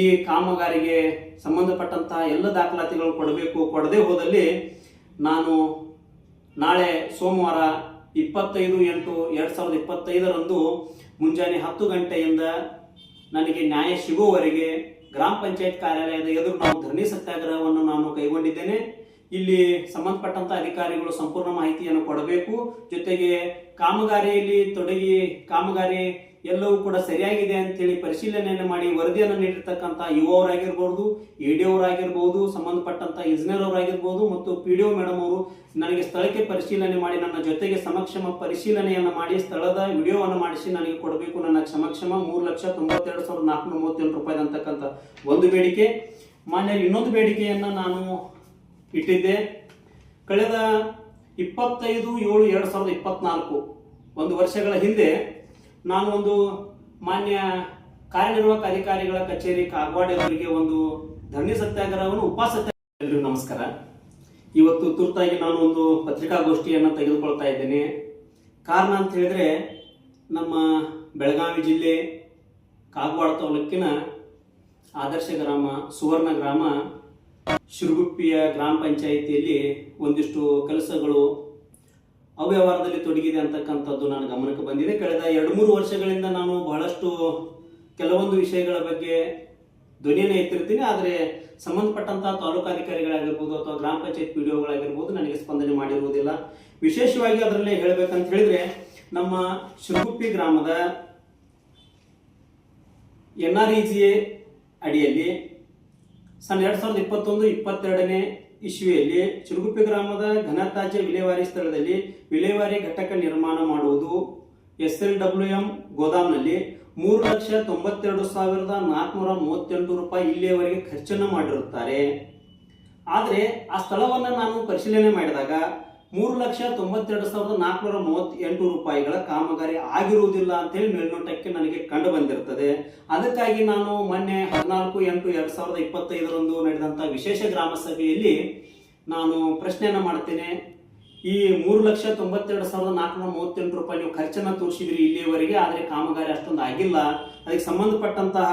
ಈ ಕಾಮಗಾರಿಗೆ ಸಂಬಂಧಪಟ್ಟಂತಹ ಎಲ್ಲ ದಾಖಲಾತಿಗಳು ಕೊಡಬೇಕು, ಕೊಡದೇ ಹೋದಲ್ಲಿ ನಾನು ನಾಳೆ ಸೋಮವಾರ ಇಪ್ಪತ್ತೈದು ಎಂಟು ಎರಡು ಸಾವಿರದ ಇಪ್ಪತ್ತೈದರಂದು ಮುಂಜಾನೆ ಹತ್ತು ಗಂಟೆಯಿಂದ ನನಗೆ ನ್ಯಾಯ ಸಿಗುವವರೆಗೆ ಗ್ರಾಮ ಪಂಚಾಯತ್ ಕಾರ್ಯಾಲಯದ ಎದುರು ನಾವು ಧರಣಿ ಸತ್ಯಾಗ್ರಹವನ್ನು ನಾನು ಕೈಗೊಂಡಿದ್ದೇನೆ. ಇಲ್ಲಿ ಸಂಬಂಧಪಟ್ಟಂತ ಅಧಿಕಾರಿಗಳು ಸಂಪೂರ್ಣ ಮಾಹಿತಿಯನ್ನು ಕೊಡಬೇಕು. ಜೊತೆಗೆ ಕಾಮಗಾರಿಯಲ್ಲಿ ತೊಡಗಿ, ಕಾಮಗಾರಿ ಎಲ್ಲವೂ ಕೂಡ ಸರಿಯಾಗಿದೆ ಅಂತೇಳಿ ಪರಿಶೀಲನೆಯನ್ನು ಮಾಡಿ ವರದಿಯನ್ನು ನೀಡಿರ್ತಕ್ಕಂಥ ಯುವವರಾಗಿರ್ಬೋದು ಇ ಡಿ ಅವರಾಗಿರ್ಬೋದು ಸಂಬಂಧಪಟ್ಟಂತ ಇಂಜಿನಿಯರ್ ಅವರಾಗಿರ್ಬೋದು ಮತ್ತು ಪಿ ಡಿ ಒ ಮೇಡಮ್ ಅವರು ನನಗೆ ಸ್ಥಳಕ್ಕೆ ಪರಿಶೀಲನೆ ಮಾಡಿ ನನ್ನ ಜೊತೆಗೆ ಸಮಕ್ಷಮ ಪರಿಶೀಲನೆಯನ್ನು ಮಾಡಿ ಸ್ಥಳದ ವಿಡಿಯೋವನ್ನು ಮಾಡಿಸಿ ನನಗೆ ಕೊಡಬೇಕು. ನನ್ನ ಸಮಕ್ಷಮ ಮೂರು ಲಕ್ಷ ತೊಂಬತ್ತೆರಡು ಸಾವಿರದ ನಾಲ್ಕುನೂರ ಮೂವತ್ತೆಂಟು ರೂಪಾಯಿ ಅಂತಕ್ಕಂಥ ಒಂದು ಬೇಡಿಕೆ. ಮಾನ್ಯ ಇನ್ನೊಂದು ಬೇಡಿಕೆಯನ್ನು ನಾನು ಇಟ್ಟಿದ್ದೆ. ಕಳೆದ ಇಪ್ಪತ್ತೈದು ಏಳು ಎರಡು ಸಾವಿರದ ಇಪ್ಪತ್ನಾಲ್ಕು, ಒಂದು ವರ್ಷಗಳ ಹಿಂದೆ ನಾನು ಒಂದು ಮಾನ್ಯ ಕಾರ್ಯನಿರ್ವಾಹಕ ಅಧಿಕಾರಿಗಳ ಕಚೇರಿ ಕಾಗವಾಡ ಅವರಿಗೆ ಒಂದು ಧರಣಿ ಸತ್ಯಾಗ್ರಹವನ್ನು ಉಪಸತ್ಯ ಎಲ್ರಿಗೂ ನಮಸ್ಕಾರ. ಇವತ್ತು ತುರ್ತಾಗಿ ನಾನು ಒಂದು ಪತ್ರಿಕಾಗೋಷ್ಠಿಯನ್ನು ತೆಗೆದುಕೊಳ್ತಾ ಇದ್ದೇನೆ. ಕಾರಣ ಅಂತ ಹೇಳಿದ್ರೆ, ನಮ್ಮ ಬೆಳಗಾವಿ ಜಿಲ್ಲೆ ಕಾಗವಾಡ ತಾಲೂಕಿನ ಆದರ್ಶ ಗ್ರಾಮ ಸುವರ್ಣ ಗ್ರಾಮ ಶಿರುಗುಪ್ಪಿಯ ಗ್ರಾಮ ಪಂಚಾಯಿತಿಯಲ್ಲಿ ಒಂದಿಷ್ಟು ಕೆಲಸಗಳು ಅವ್ಯವಹಾರದಲ್ಲಿ ತೊಡಗಿದೆ ಅಂತಕ್ಕಂಥದ್ದು ನನ್ನ ಗಮನಕ್ಕೆ ಬಂದಿದೆ. ಕಳೆದ ಎರಡು ಮೂರು ವರ್ಷಗಳಿಂದ ನಾನು ಬಹಳಷ್ಟು ಕೆಲವೊಂದು ವಿಷಯಗಳ ಬಗ್ಗೆ ಧ್ವನಿಯನ್ನು ಎತ್ತಿರ್ತೀನಿ ಆದರೆ ಸಂಬಂಧಪಟ್ಟಂತಹ ತಾಲೂಕಾಧಿಕಾರಿಗಳಾಗಿರ್ಬೋದು ಅಥವಾ ಗ್ರಾಮ ಪಂಚಾಯತ್ ಪಿ ಡಿಒಗಳಾಗಿರ್ಬೋದು ನನಗೆ ಸ್ಪಂದನೆ ಮಾಡಿರುವುದಿಲ್ಲ. ವಿಶೇಷವಾಗಿ ಅದರಲ್ಲಿ ಹೇಳಬೇಕಂತ ಹೇಳಿದ್ರೆ ನಮ್ಮ ಶಿರಗುಪ್ಪಿ ಗ್ರಾಮದ ಎನ್ ಆರ್ ಇ ಜಿ ಅಡಿಯಲ್ಲಿ ಸನ್ ಎರಡ್ ಸಾವಿರದ ಇಪ್ಪತ್ತೊಂದು, ಇಪ್ಪತ್ತೆರಡನೇ ಇಸ್ವಿಯಲ್ಲಿ ಚಿರುಗುಪ್ಪಿ ಗ್ರಾಮದ ಘನತಾಜ್ಯ ವಿಲೇವಾರಿ ಸ್ಥಳದಲ್ಲಿ ವಿಲೇವಾರಿ ಘಟಕ ನಿರ್ಮಾಣ ಮಾಡುವುದು ಎಸ್ ಎಲ್ ಡಬ್ಲ್ಯೂ ಎಂ ಗೋದಾಮ್ನಲ್ಲಿ ಮೂರು ಲಕ್ಷ ತೊಂಬತ್ತೆರಡು ಸಾವಿರದ ನಾಲ್ಕುನೂರ ಮೂವತ್ತೆಂಟು ರೂಪಾಯಿ ಇಲ್ಲಿಯವರೆಗೆ ಖರ್ಚನ್ನು ಮಾಡಿರುತ್ತಾರೆ. ಆದರೆ ಆ ಸ್ಥಳವನ್ನು ನಾನು ಪರಿಶೀಲನೆ ಮಾಡಿದಾಗ ಮೂರು ಲಕ್ಷ ತೊಂಬತ್ತೆರಡು ಸಾವಿರದ ನಾಲ್ಕುನೂರ ಮೂವತ್ತೆಂಟು ರೂಪಾಯಿಗಳ ಕಾಮಗಾರಿ ಆಗಿರುವುದಿಲ್ಲ ಅಂತೇಳಿ ಮೇಲ್ನೋಟಕ್ಕೆ ನನಗೆ ಕಂಡು ಬಂದಿರ್ತದೆ. ಅದಕ್ಕಾಗಿ ನಾನು ಮೊನ್ನೆ ಹದಿನಾಲ್ಕು ಎಂಟು ಎರಡು ಸಾವಿರದ ಇಪ್ಪತ್ತೈದರಂದು ನಡೆದಂಥ ವಿಶೇಷ ಗ್ರಾಮ ಸಭೆಯಲ್ಲಿ ನಾನು ಪ್ರಶ್ನೆಯನ್ನು ಮಾಡ್ತೇನೆ. ಈ ಮೂರು ಲಕ್ಷ ತೊಂಬತ್ತೆರಡು ಸಾವಿರದ ನಾಲ್ಕುನೂರ ಮೂವತ್ತೆಂಟು ರೂಪಾಯಿ ನೀವು ಖರ್ಚನ್ನು ತೋರಿಸಿದ್ರಿ ಇಲ್ಲಿಯವರೆಗೆ, ಆದರೆ ಕಾಮಗಾರಿ ಅಷ್ಟೊಂದು ಆಗಿಲ್ಲ. ಅದಕ್ಕೆ ಸಂಬಂಧಪಟ್ಟಂತಹ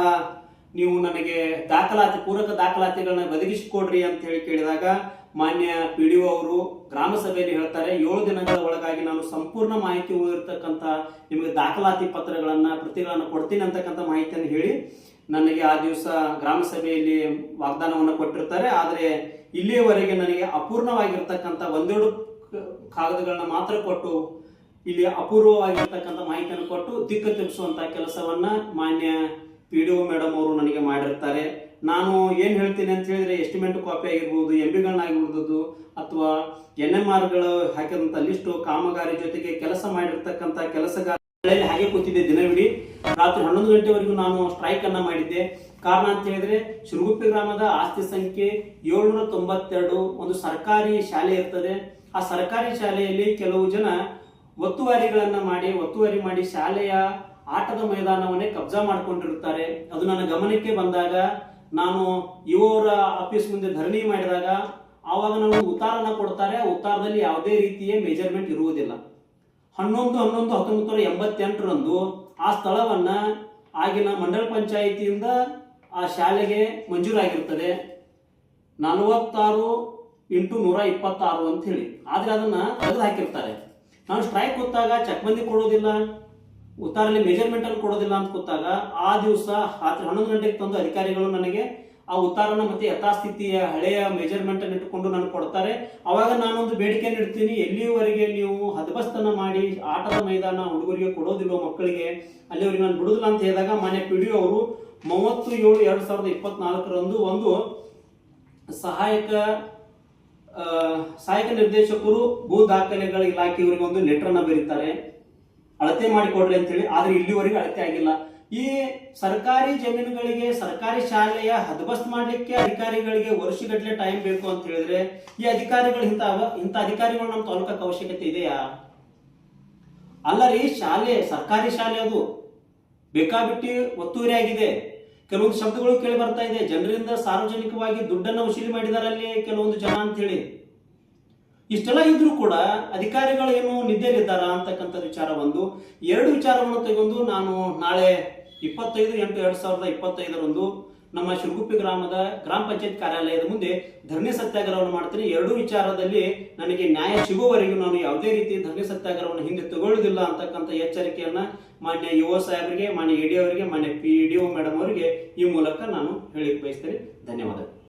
ನೀವು ನನಗೆ ದಾಖಲಾತಿ, ಪೂರಕ ದಾಖಲಾತಿಗಳನ್ನ ಒದಗಿಸಿಕೊಡ್ರಿ ಅಂತ ಹೇಳಿ ಕೇಳಿದಾಗ ಮಾನ್ಯ ಪಿ ಡಿ ಅವರು ಗ್ರಾಮ ಸಭೆಯಲ್ಲಿ ಹೇಳ್ತಾರೆ, ಏಳು ದಿನಗಳ ಒಳಗಾಗಿ ನಾನು ಸಂಪೂರ್ಣ ಮಾಹಿತಿ ಇರ್ತಕ್ಕಂತ ನಿಮಗೆ ದಾಖಲಾತಿ ಪತ್ರಗಳನ್ನು, ಪ್ರತಿಗಳನ್ನು ಕೊಡ್ತೀನಿ ಅಂತಕ್ಕಂಥ ಮಾಹಿತಿಯನ್ನು ಹೇಳಿ ನನಗೆ ಆ ದಿವಸ ಗ್ರಾಮ ಸಭೆಯಲ್ಲಿ ವಾಗ್ದಾನವನ್ನು ಕೊಟ್ಟಿರ್ತಾರೆ. ಆದರೆ ಇಲ್ಲಿಯವರೆಗೆ ನನಗೆ ಅಪೂರ್ಣವಾಗಿರ್ತಕ್ಕಂಥ ಒಂದೆರಡು ಕಾಗದಗಳನ್ನ ಮಾತ್ರ ಕೊಟ್ಟು, ಇಲ್ಲಿ ಅಪೂರ್ವವಾಗಿರ್ತಕ್ಕಂಥ ಮಾಹಿತಿಯನ್ನು ಕೊಟ್ಟು ದಿಕ್ಕು ತಿಳಿಸುವಂತಹ ಕೆಲಸವನ್ನ ಮಾನ್ಯ ಪಿ ಡಿ ಒ ಮೇಡಮ್ ಅವರು ನನಗೆ ಮಾಡಿರ್ತಾರೆ. ನಾನು ಏನು ಹೇಳ್ತೀನಿ ಅಂತ ಹೇಳಿದ್ರೆ ಎಸ್ಟಿಮೇಟ್ ಕಾಪಿ ಆಗಿರ್ಬೋದು ಎಂ ಬಿಗಳನ್ನಾಗಿರ್ಬೋದು ಅಥವಾ ಎನ್ ಎಂ ಆರ್ಗಳು ಹಾಕಿದಂಥ ಲಿಸ್ಟು ಕಾಮಗಾರಿ ಜೊತೆಗೆ ಕೆಲಸ ಮಾಡಿರ್ತಕ್ಕಂಥ ಕೆಲಸಗಾರ ಹಾಗೆ ಕೂತಿದ್ದೆ ದಿನವಿಡೀ. ರಾತ್ರಿ ಹನ್ನೊಂದು ಗಂಟೆವರೆಗೂ ನಾನು ಸ್ಟ್ರೈಕ್ ಅನ್ನ ಮಾಡಿದ್ದೆ. ಕಾರಣ ಅಂತ ಹೇಳಿದ್ರೆ ಶಿರುಗುಪ್ಪಿ ಗ್ರಾಮದ ಆಸ್ತಿ ಸಂಖ್ಯೆ ಏಳ್ನೂರ ತೊಂಬತ್ತೆರಡು ಒಂದು ಸರ್ಕಾರಿ ಶಾಲೆ ಇರ್ತದೆ. ಆ ಸರ್ಕಾರಿ ಶಾಲೆಯಲ್ಲಿ ಕೆಲವು ಜನ ಒತ್ತುವಾರಿಗಳನ್ನ ಮಾಡಿ, ಒತ್ತುವರಿ ಮಾಡಿ ಶಾಲೆಯ ಆಟದ ಮೈದಾನವನ್ನೇ ಕಬ್ಜಾ ಮಾಡ್ಕೊಂಡಿರುತ್ತಾರೆ. ಅದು ನನ್ನ ಗಮನಕ್ಕೆ ಬಂದಾಗ ನಾನು ಇವರ ಆಫೀಸ್ ಮುಂದೆ ಧರಣಿ ಮಾಡಿದಾಗ ಆವಾಗ ನಾವು ಉತ್ತಾರನ ಕೊಡ್ತಾರೆ. ಉತ್ತಾರದಲ್ಲಿ ಯಾವುದೇ ರೀತಿಯ ಮೆಜರ್ಮೆಂಟ್ ಇರುವುದಿಲ್ಲ. ಹನ್ನೊಂದು ಹನ್ನೊಂದು ಹತ್ತೊಂಬತ್ತು ನೂರ ಎಂಬತ್ತೆಂಟರಂದು ಆ ಸ್ಥಳವನ್ನ ಆಗಿನ ಮಂಡಲ ಪಂಚಾಯಿತಿಯಿಂದ ಆ ಶಾಲೆಗೆ ಮಂಜೂರಾಗಿರ್ತದೆ. ನಲವತ್ತಾರು ಇಂಟು ನೂರ ಇಪ್ಪತ್ತಾರು ಅಂತ ಹೇಳಿ. ಆದ್ರೆ ಅದನ್ನ ತೆಗೆದು ಹಾಕಿರ್ತಾರೆ ನಾನು ಸ್ಟ್ರೈಕ್ ಹೊತ್ತಾಗ ಚಕ್ಬಂದಿ ಕೊಡೋದಿಲ್ಲ. ಉತ್ತಾರಲ್ಲಿ ಮೆಜರ್ಮೆಂಟ್ ಅಲ್ಲಿ ಕೊಡೋದಿಲ್ಲ ಅಂತ ಗೊತ್ತಾಗ ಆ ದಿವಸ ರಾತ್ರಿ ಹನ್ನೊಂದು ಗಂಟೆಗೆ ತಂದು ಅಧಿಕಾರಿಗಳು ನನಗೆ ಆ ಉತ್ತಾರನ ಮತ್ತೆ ಯಥಾಸ್ಥಿತಿಯ ಹಳೆಯ ಮೆಜರ್ಮೆಂಟ್ ಅನ್ನು ಇಟ್ಟುಕೊಂಡು ನನಗೆ ಕೊಡ್ತಾರೆ. ಅವಾಗ ನಾನೊಂದು ಬೇಡಿಕೆ ಇಡ್ತೀನಿ, ಎಲ್ಲಿಯವರೆಗೆ ನೀವು ಹದಬಸ್ತನ ಮಾಡಿ ಆಟದ ಮೈದಾನ ಹುಡುಗರಿಗೆ ಕೊಡೋದಿಲ್ಲ ಮಕ್ಕಳಿಗೆ, ಅಲ್ಲಿವರೆಗೆ ನಾನು ಬಿಡುದಿಲ್ಲ ಅಂತ ಹೇಳಿದಾಗ ಮಾನ್ಯ ಪಿ ಡಿ ಅವರು ಮೂವತ್ತು ಏಳು ಎರಡು ಸಾವಿರದ ಇಪ್ಪತ್ನಾಲ್ಕರಂದು ಒಂದು ಸಹಾಯಕ ಸಹಾಯಕ ನಿರ್ದೇಶಕರು ಭೂ ದಾಖಲೆಗಳ ಇಲಾಖೆಯವರಿಗೆ ಒಂದು ಲೆಟರ್ ಅನ್ನ ಬರೀತಾರೆ. ಅಳತೆ ಮಾಡಿಕೊಡ್ರಿ ಅಂತ ಹೇಳಿ ಆದ್ರೆ ಇಲ್ಲಿವರೆಗೂ ಅಳತೆ ಆಗಿಲ್ಲ. ಈ ಸರ್ಕಾರಿ ಜಮೀನುಗಳಿಗೆ, ಸರ್ಕಾರಿ ಶಾಲೆಯ ಹದಬಸ್ತ್ ಮಾಡ್ಲಿಕ್ಕೆ ಅಧಿಕಾರಿಗಳಿಗೆ ವರ್ಷಗಟ್ಟಲೆ ಟೈಮ್ ಬೇಕು ಅಂತ ಹೇಳಿದ್ರೆ, ಈ ಅಧಿಕಾರಿಗಳು ಇಂಥ ಇಂಥ ಅಧಿಕಾರಿಗಳು ನಮ್ಮ ತಾಲೂಕಕ್ಕೆ ಅವಶ್ಯಕತೆ ಇದೆಯಾ? ಅಲ್ಲ ರೀ, ಶಾಲೆ, ಸರ್ಕಾರಿ ಶಾಲೆ ಅದು. ಬೇಕಾಬಿಟ್ಟಿ ಒತ್ತುವರಿ ಆಗಿದೆ. ಕೆಲವೊಂದು ಶಬ್ದಗಳು ಕೇಳಿ ಬರ್ತಾ ಇದೆ. ಜನರಿಂದ ಸಾರ್ವಜನಿಕವಾಗಿ ದುಡ್ಡನ್ನು ವಸೂಲಿ ಮಾಡಿದಾರಲ್ಲಿ ಕೆಲವೊಂದು ಜನ ಅಂತ ಹೇಳಿ ಇಷ್ಟೆಲ್ಲ ಇದ್ರೂ ಕೂಡ ಅಧಿಕಾರಿಗಳು ಏನು ನಿದ್ದೆಯಲ್ಲಿದ್ದಾರ ಅಂತಕ್ಕಂಥ ವಿಚಾರ ಒಂದು ಎರಡು ವಿಚಾರವನ್ನು ತೆಗೆದು ನಾನು ನಾಳೆ ಇಪ್ಪತ್ತೈದು ಎಂಟು ಎರಡು ಸಾವಿರದ ಇಪ್ಪತ್ತೈದರಂದು ನಮ್ಮ ಶಿರಗುಪ್ಪಿ ಗ್ರಾಮದ ಗ್ರಾಮ ಪಂಚಾಯತ್ ಕಾರ್ಯಾಲಯದ ಮುಂದೆ ಧರಣಿ ಸತ್ಯಾಗ್ರಹವನ್ನು ಮಾಡ್ತೀನಿ. ಎರಡೂ ವಿಚಾರದಲ್ಲಿ ನನಗೆ ನ್ಯಾಯ ಸಿಗುವವರೆಗೂ ನಾನು ಯಾವುದೇ ರೀತಿ ಧರಣಿ ಸತ್ಯಾಗ್ರಹವನ್ನು ಹಿಂದೆ ತಗೊಳ್ಳುವುದಿಲ್ಲ ಅಂತಕ್ಕಂಥ ಎಚ್ಚರಿಕೆಯನ್ನ ಮಾನ್ಯ ಯುವ ಸಾಹೇಬರಿಗೆ, ಮಾನ್ಯ ಎಡಿ ಅವರಿಗೆ, ಮಾನ್ಯ ಪಿ ಡಿ ಓ ಮೇಡಮ್ ಅವರಿಗೆ ಈ ಮೂಲಕ ನಾನು ಹೇಳಿಕ್ ಬಯಸ್ತೇನೆ. ಧನ್ಯವಾದಗಳು.